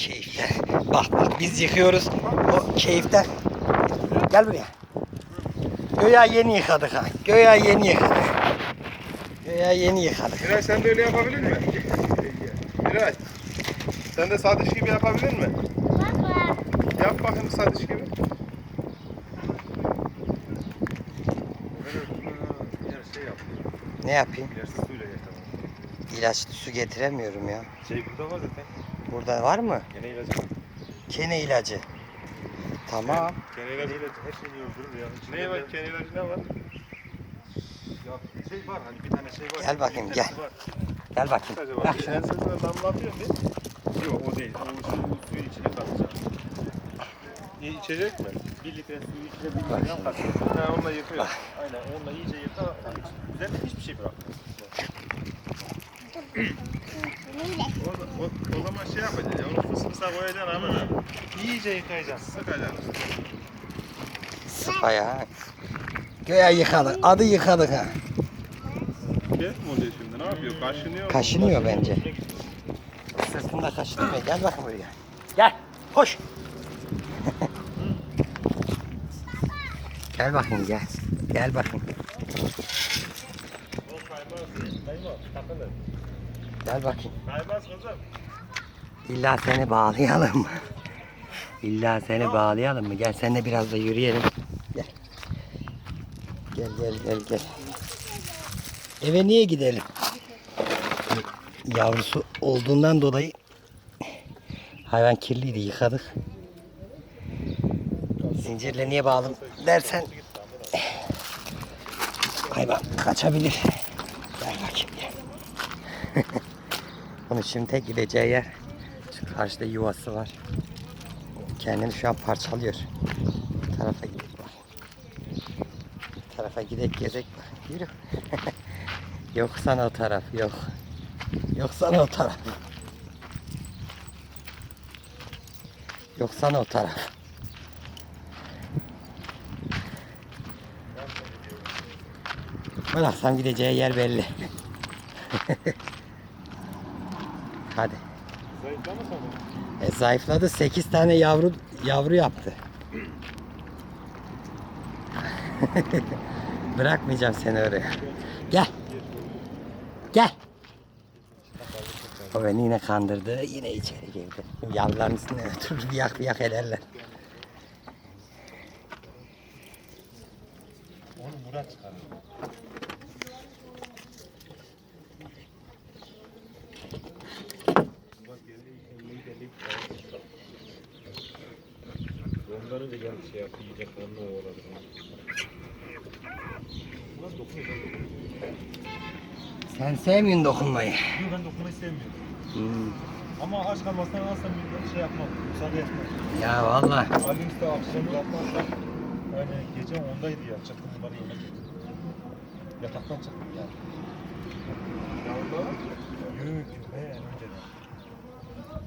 Keyiften. Bak bak biz yıkıyoruz. O keyiften. Gel buraya. Göya yeni yıkadık ha. Göya yeni yıkadık. Göya yeni yıkadık. Miray sen de öyle yapabilir mi? Miray. Sen de Sadıç gibi yapabilir mi? Baba. Yap bakayım Sadıç gibi. şey yap. Ne yapayım? İlaçlı suyla yaşa. İlaçlı su getiremiyorum ya. Şey burada var zaten. Burada var mı? Gene ilacı. Kene ilacı. Tamam. Kene ilacı. her şeyi öldürür ya. Ne var? Kene ilacı ne var? Ya şey var hani bir tane şey var. Gel bakayım, Bir gel. var. Gel bakayım. Acaba Bak bir şuna. sensörle damlatıyor değil mi? Yok o değil. O su, suyun içine katacak. İyi içecek mi? Bir litre suyu içine bir litre katacak. Ha onunla yıkıyor. Aynen onunla iyice yıka. Hiç, üzerine O, o, zaman şey yapacaksın ya. Onu fısfısa koyacaksın ama da. İyice yıkayacaksın. Sıkacaksın. Sıpaya. Göya yıkadık. Adı yıkadık ha. Mi oluyor şimdi? Ne yapıyor? Kaşınıyor mu? Kaşınıyor bence. Sırtında kaşınıyor. Gel bakayım buraya. Gel. Hoş. gel bakayım gel. Gel bakayım. O kaymaz. Kaymaz. Takılır. Gel bakayım. Kaymaz kızım. İlla seni bağlayalım mı? İlla seni bağlayalım mı? Gel seninle biraz da yürüyelim. Gel. Gel gel gel gel. Eve niye gidelim? Yavrusu olduğundan dolayı hayvan kirliydi yıkadık. Zincirle niye bağlı dersen hayvan kaçabilir. Gel bakayım gel. Onun şimdi tek gideceği yer şu karşıda yuvası var. Kendini şu an parçalıyor. Bu tarafa gidip bak. Tarafa gidek gezek. Yürü. yok sana o taraf yok. Yok sana o taraf. Yok sana o taraf. Bıraksam gideceği yer belli. Hadi. Zayıflama sana. E, zayıfladı. 8 tane yavru yavru yaptı. Bırakmayacağım seni oraya. Gel. Gel. O beni yine kandırdı. Yine içeri girdi. Yavruların üstüne oturur bir yak bir yak ederler. Onu Murat çıkarır. Onları da gelmiş şey yaptı, yiyecek onunla oğladı. Nasıl dokunuyor? Sen sevmiyorsun dokunmayı. Yok ben dokunmayı sevmiyorum. Hmm. Ama aç kalmasından alsam bir şey yapmam, müsaade etmem. Ya valla. Ali Usta akşam yapmazsa, yani gece ondaydı ya, çıktım bana yemek yedi. Yataktan çıktım yani. Yürü köpeğe en önceden.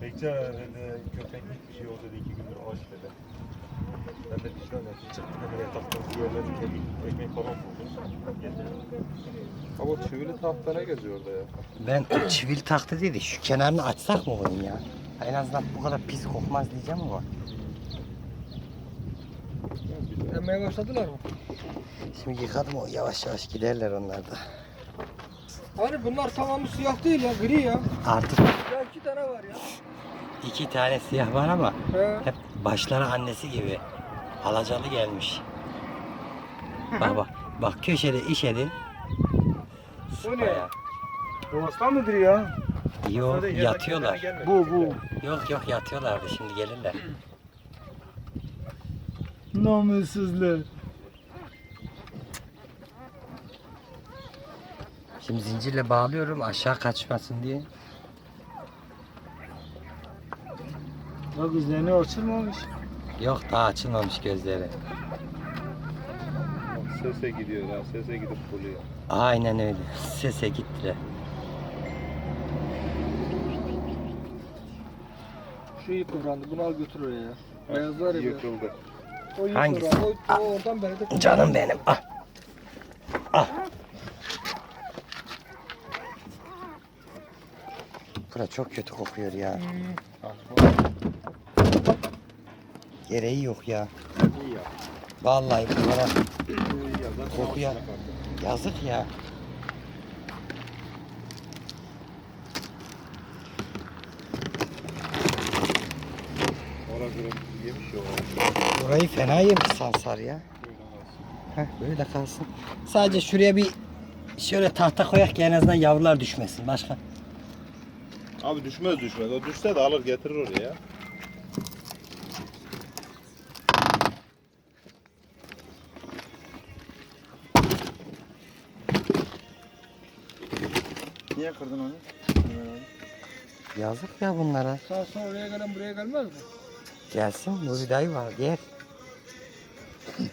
Bekçi dedi, köpek hiçbir şey oldu dedi, iki gündür aç dedi. Ben de vicdan yaptım, çıktım hemen yataktan kemik, ekmek falan buldum. Getirdim. Ama o çivili tahta ne geziyor orada ya? Ben o çivil taktı dedi. Şu kenarını açsak mı bunun ya? En azından bu kadar pis kokmaz diyeceğim ama. Emmeye başladılar mı? Şimdi yıkadım o yavaş yavaş giderler onlar da. Hani bunlar tamamı siyah değil ya, gri ya. Artık Ya iki tane var ya. iki tane siyah var ama He. hep başları annesi gibi. Alacalı gelmiş. Bak bak. Bak köşede işedi. O ne? Bayağı. Bu aslan mıdır ya? Yok yatıyorlar. Bu bu. Yok yok yatıyorlardı şimdi gelirler. Namussuzlar. Şimdi zincirle bağlıyorum aşağı kaçmasın diye. Bak üzerine açılmamış. Yok daha açılmamış gözleri. Sese gidiyor ha. Sese gidip buluyor. Aynen öyle. Sese gittiler. Şu ip kıvrandı, bunu al götür oraya ya. Beyazlar ya. Yıkıldı. O Hangisi? kıvrandı, O, o oradan beri de Canım benim. Ah. Ah. Bura çok kötü kokuyor ya. Hmm. Gereği yok ya. İyi ya. Vallahi bunlara İyi ya. Zaten Kokuya. yazık ya. Orası yemiş ya. Burayı fena yemiş sansar ya. Heh, böyle kalsın. Sadece şuraya bir şöyle tahta koyak ki en azından yavrular düşmesin. Başka. Abi düşmez düşmez. O düşse de alır getirir oraya. Niye kırdın onu? Yazık ya bunlara. Sağ sol oraya gelen buraya gelmez mi? Gelsin Nuri dayı var gel.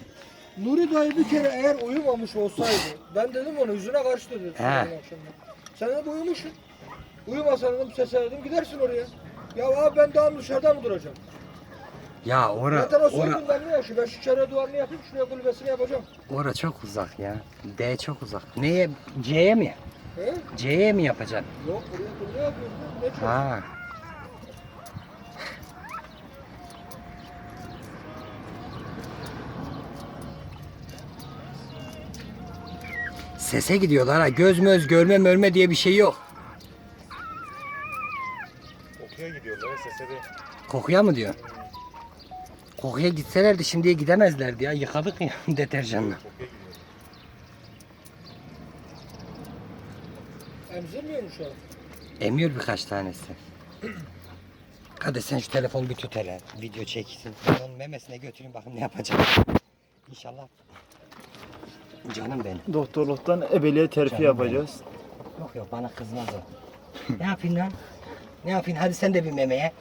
Nuri dayı bir kere eğer uyumamış olsaydı ben dedim ona yüzüne karşı dedim. He. Sen de uyumuşsun. Uyumasan dedim seslendim gidersin oraya. Ya abi ben daha dışarıda mı duracağım? Ya ora, Zaten o ora, soygun ben ne yaşıyor? Ben şu çevre duvarını yapayım şuraya kulübesini yapacağım. ora çok uzak ya. D çok uzak. Neye? C'ye mi? He? C'ye mi yapacaksın? Yok buraya kulübe yapıyorsun. Ne çok? Ha. Sese gidiyorlar ha. Göz möz görme mörme diye bir şey yok. Okuya gidiyorlar. Sese de. Kokuya mı diyor? Kokuya gitselerdi şimdiye gidemezlerdi ya. Yıkadık ya deterjanla. Okuya gidiyorlar. Emzirmiyor mu şu an? Emiyor birkaç tanesi. Hadi sen şu telefonu bir tut hele. Video çeksin. Onun memesine götürün bakın ne yapacak. İnşallah. Canım benim. Doktorluktan ebeliğe terfi Canım yapacağız. Yok yok bana kızmaz o. ne yapayım lan? Ne yapayım? Hadi sen de bir memeye.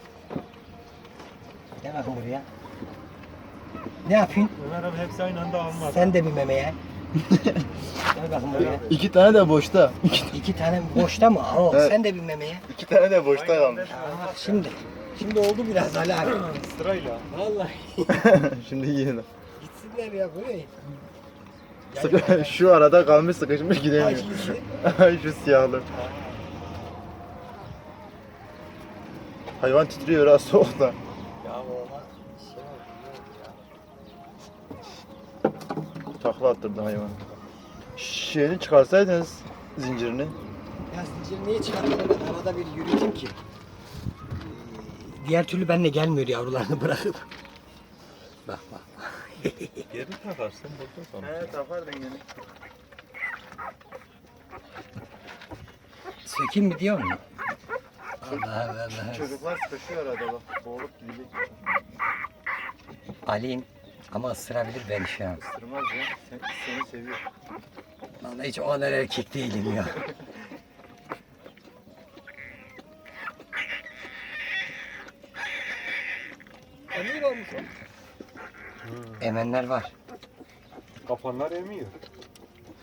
Gel bakın buraya. Ne yapayım? Ömer abi hepsi aynı anda almaz. Sen de bir memeye. İki tane de boşta. İki tane boşta mı? Oo, Evet. sen de bir memeye. İki tane de boşta kalmış. Aa, şimdi. Şimdi oldu biraz Ali abi. Sırayla. Vallahi. Şimdi yiyelim. Gitsinler ya buraya. Sıkı- Şu arada kalmış sıkışmış gidemiyor. Hangisi? Şu siyahlı. Hayvan titriyor ha soğukta. Ya olmaz. Şey oldu, yok ya. Takla attırdı hayvan. Şeyini çıkarsaydınız zincirini. Ya zinciri niye? Ben arada bir yürüteyim ki. Ee, Diğer türlü benimle gelmiyor yavrularını bırakıp. Bak bak. Geri takarsın buradan sonra. He takardın gene. Sökeyim mi diyor mu? Allah Allah. Çocuklar sıkışıyor arada bak. Boğulup gidecek. Alim ama ısırabilir beni şu an. Sırmaz ya. Sen, seni seviyor. Vallahi hiç o kadar erkek değilim ya. Emir olmuş o. Emenler var. Kafanlar emiyor.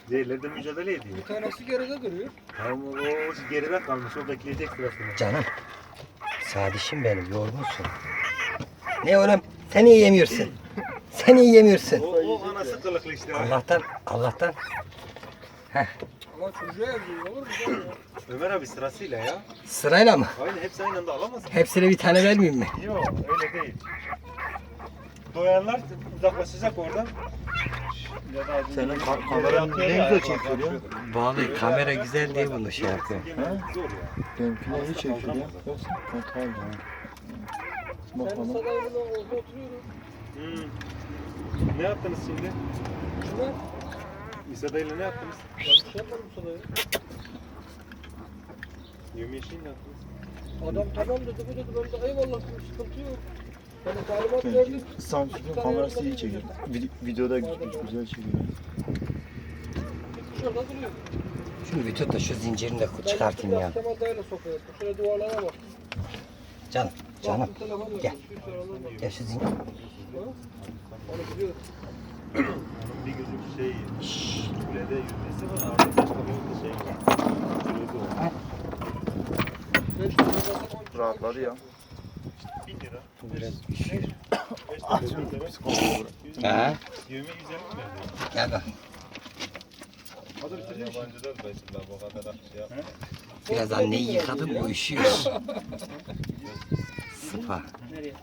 Diğerleri de mücadele ediyor. Bir tanesi geride duruyor. Tamam o, o geride kalmış. O bekleyecek sırasını. Canım. Sadişim benim yorgunsun. Ne oğlum? Sen iyi yemiyorsun. Sen iyi yemiyorsun. O, o anası kılıklı işte. Allah'tan Allah'tan Ama çocuğa yazıyor olur mu? Ömer abi sırasıyla ya. sırayla mı? Aynı hepsi aynı anda alamaz? Hepsine bir tane vermeyeyim mi? Yok öyle değil. Doyanlar uzaklaşacak oradan. Senin ka- kameran ne güzel çekiyor ya. Vallahi kamera güzel diye bunu şey yapıyor. Zor ya. Benimkine iyi çekiyor ya. Yoksa kontrol ya. Bak Sen orada oturuyorum. Hmm. Ne yaptınız şimdi? Şuna İsa ile ne yaptınız? ben bir şey yapmadım sadayı. Yemeği şey ne yaptınız? Adam tamam dedi bu dedi ben de eyvallah dedim sıkıntı yok. Ben de talimat verdim. Samsung'un kamerası iyi çekiyor. Vid- videoda gü- güzel çekiyor. Dışarıda duruyor. Tut da şu zincirini de çıkartayım ya. Şöyle duvarlara bak. Canım, canım. Gel. Ya şu. Onun bir gözü şey, kulede yüzdesi var. Arada başka bir şey Rahatladı ya. Lira. Biraz lira. Ha? Yemeği güzel mi? Gel bak. Yabancılar da şimdi bu kadar şey yapma. Biraz anneyi yıkadım bu üşüyor. 是？那里。